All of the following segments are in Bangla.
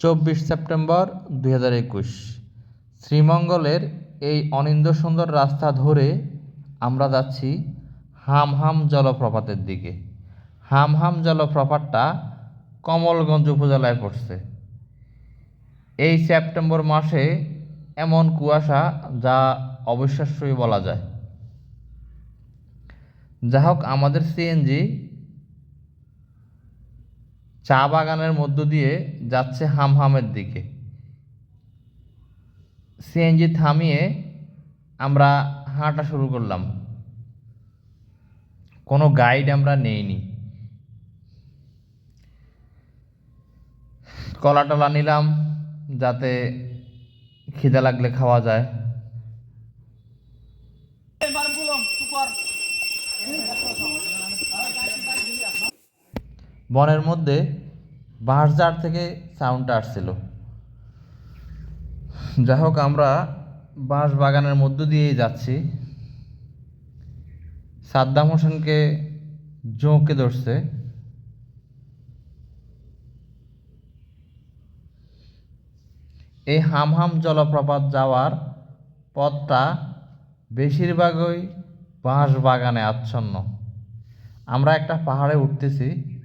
চব্বিশ সেপ্টেম্বর দুই হাজার একুশ। শ্রীমঙ্গলের এই অনিন্দ সুন্দর রাস্তা ধরে আমরা যাচ্ছি হাম হাম জলপ্রপাতের দিকে। হাম হাম জলপ্রপাতটা কমলগঞ্জ উপজেলায় পড়ছে। এই সেপ্টেম্বর মাসে এমন কুয়াশা যা অবিশ্বাস্যই বলা যায়। যা হোক, আমাদের সিএনজি চা বাগানের মধ্য দিয়ে যাচ্ছে হামহামের দিকে। সিএনজি থামিয়ে আমরা হাঁটা শুরু করলাম। কোনো গাইড আমরা নেইনি। কলা টলা নিলাম, যাতে খিদে লাগলে খাওয়া যায়। বনের মধ্যে বাঁশঝাড় থেকে সাউন্ডটা আসছিল। যাই হোক, আমরা বাঁশ বাগানের মধ্য দিয়েই যাচ্ছি। সাদ্দাম হোসেনকে জোঁকে ধরছে। এই হামহাম জলপ্রপাত যাওয়ার পথটা বেশিরভাগই বাঁশ বাগানে আচ্ছন্ন। আমরা একটা পাহাড়ে উঠতেছি।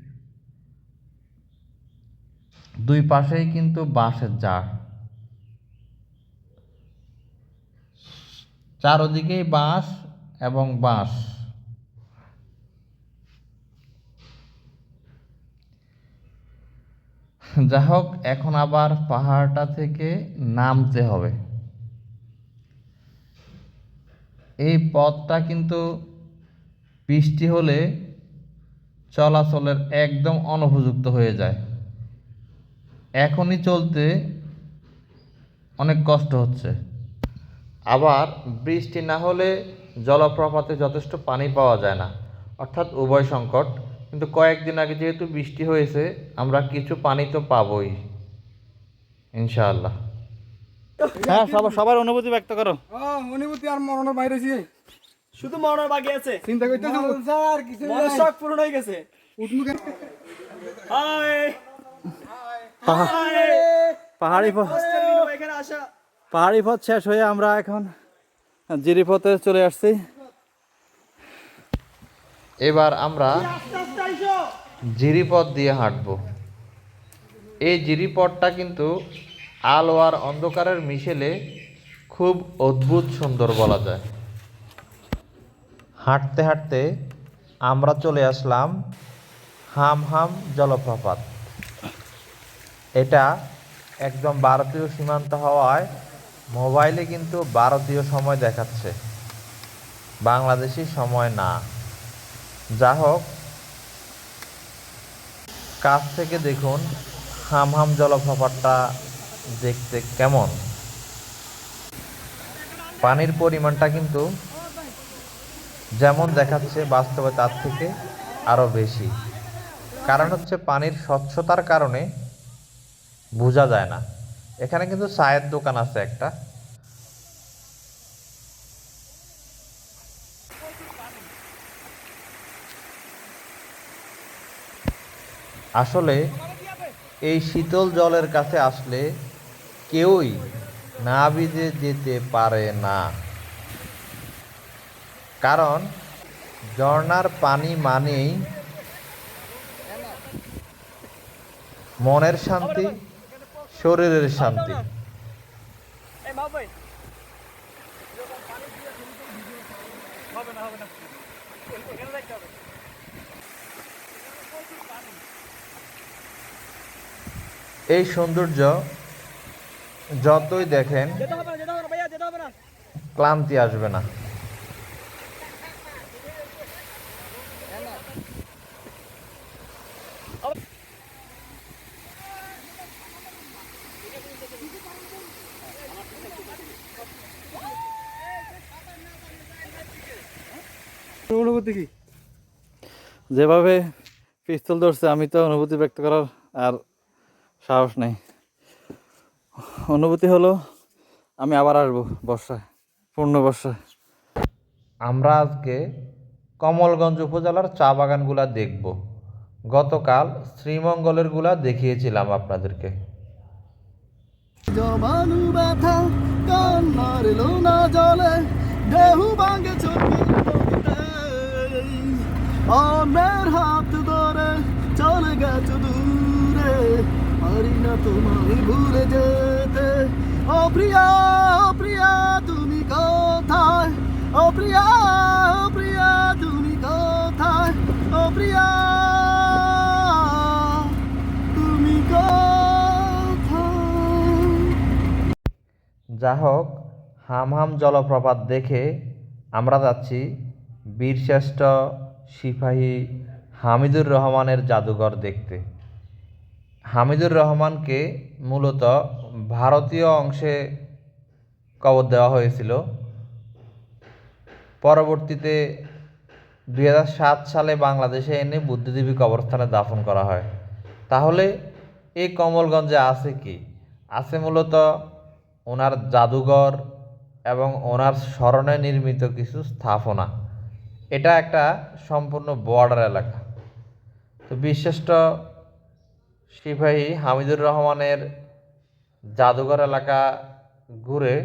দুই পাশেই কিন্তু বাঁশের ঝাড় চারদিকেই বাঁশ এবং বাঁশ। যা হোক, এখন আবার পাহাড়টা থেকে নামতে হবে। এই পথটা কিন্তু বৃষ্টি হলে চলাচলের একদম অনুপযুক্ত হয়ে যায়। এখনই চলতে অনেক কষ্ট হচ্ছে। আবার বৃষ্টি না হলে জলপ্রপাতে যথেষ্ট পানি পাওয়া যায় না। অর্থাৎ উভয় সংকট। কিন্তু কয়েকদিন আগে যেহেতু বৃষ্টি হয়েছে আমরা কিছু পানি তো পাবোই। ইনশাআল্লাহ। হ্যাঁ সবার সবার অনুভূতি ব্যক্ত করো। অনুভূতি আর মরণের বাইরে শুধু মরণের বাকি আছে। চিন্তা করতেছি? স্যার কিছু পূরণ হয়ে গেছে। হাই পাহাড়ি পথ পাহাড়ি পথ শেষ হয়ে আমরা এখন জিরিপথে চলে আসছি। এবার আমরা জিরিপথ দিয়ে হাঁটব। এই জিরিপথটা কিন্তু আলো আর অন্ধকারের মিশেলে খুব অদ্ভুত সুন্দর বলা যায়। হাঁটতে হাঁটতে আমরা চলে আসলাম হাম হাম জলপ্রপাত। এটা একদম ভারতীয় সীমান্ত হওয়ায় মোবাইলে কিন্তু ভারতীয় সময় দেখাচ্ছে। বাংলাদেশি সময় না। যা হোক কাছ থেকে দেখুন হাম হাম জলপ্রপাতটা দেখতে কেমন। পানির পরিমাণটা কিন্তু যেমন দেখাচ্ছে, বাস্তবে তার থেকে আরও বেশি। কারণ হচ্ছে পানির স্বচ্ছতার কারণে বোঝা যায় না। এখানে কিন্তু চায়ের দোকান আছে একটা। আসলে এই শীতল জলের কাছে আসলে কেউই না ভিজে যেতে পারে না। কারণ ঝর্ণার পানি মানেই মনের শান্তি শরীরের শান্তি। এই সৌন্দর্য যতই দেখেন ক্লান্তি আসবে না। অনুভূতি কি? যেভাবে পিস্তল ধরছে আমি তো অনুভূতি ব্যক্ত করার আর সাহস নেই। অনুভূতি হলো আমি আবার আসব বর্ষায় পূর্ণ বর্ষায়। আমরা আজকে কমলগঞ্জ উপজেলার চা বাগানগুলা দেখব। গতকাল শ্রীমঙ্গলেরগুলা দেখিয়েছিলাম আপনাদেরকে। জমানু ব্যথা কান্নার লোনা জলে দেহু ভাঙে নদীতে অন্যের হাত ধরে চলে গেছো দূরে। পারি না তোমায় ভুলে যেতে। ও প্রিয়া প্রিয়া, তুমি কোথায়? ও প্রিয়া প্রিয়া, তুমি কোথায়? ও প্রিয়া যা হোক হাম হাম জলপ্রপাত দেখে আমরা যাচ্ছি বীরশ্রেষ্ঠ সিপাহী হামিদুর রহমানের জাদুঘর দেখতে। হামিদুর রহমানকে মূলত ভারতীয় অংশে কবর দেওয়া হয়েছিল। পরবর্তীতে দু হাজার সাত সালে বাংলাদেশে এনে বুদ্ধিজীবী কবরস্থানে দাফন করা হয়। তাহলে এই কমলগঞ্জে আছে কি? আছে মূলত ওনার জাদুঘর এবং ওনার স্মরণে নির্মিত কিছু স্থাপনা। এটা একটা সম্পূর্ণ বর্ডার এলাকা। তো বিশিষ্ট সিপাহী হামিদুর রহমানের জাদুঘর এলাকা ঘুরে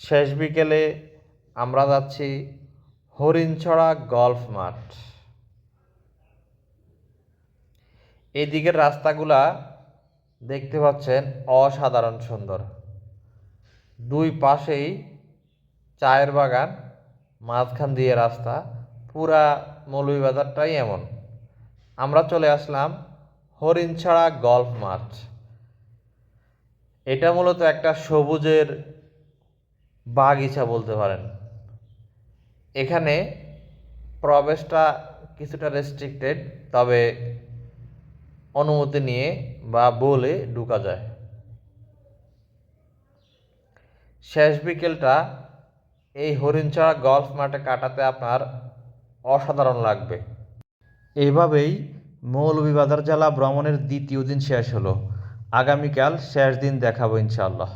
শেষ বিকেলে আমরা যাচ্ছি হরিণছড়া গলফ মাঠ। এই দিকের রাস্তাগুলা দেখতে পাচ্ছেন অসাধারণ সুন্দর। দুই পাশেই চায়ের বাগান। মাঝখান দিয়ে রাস্তা, পুরা মৌলভীবাজারটাই এমন। আমরা চলে আসলাম হরিণছড়া গল্ফ মাঠ এটা মূলত একটা সবুজের বাগিচা বলতে পারেন। এখানে প্রবেশটা কিছুটা রেস্ট্রিক্টেড তবে অনুমতি নিয়ে বা বলে ঢুকা যায়। শেষ বিকেলটা এই হরিণছড়া গল্ফ মাঠে কাটাতে আপনার অসাধারণ লাগবে। এইভাবেই মৌলভীবাজার জেলা ভ্রমণের দ্বিতীয় দিন শেষ হলো। আগামীকাল শেষ দিন দেখাবো ইনশাআল্লাহ।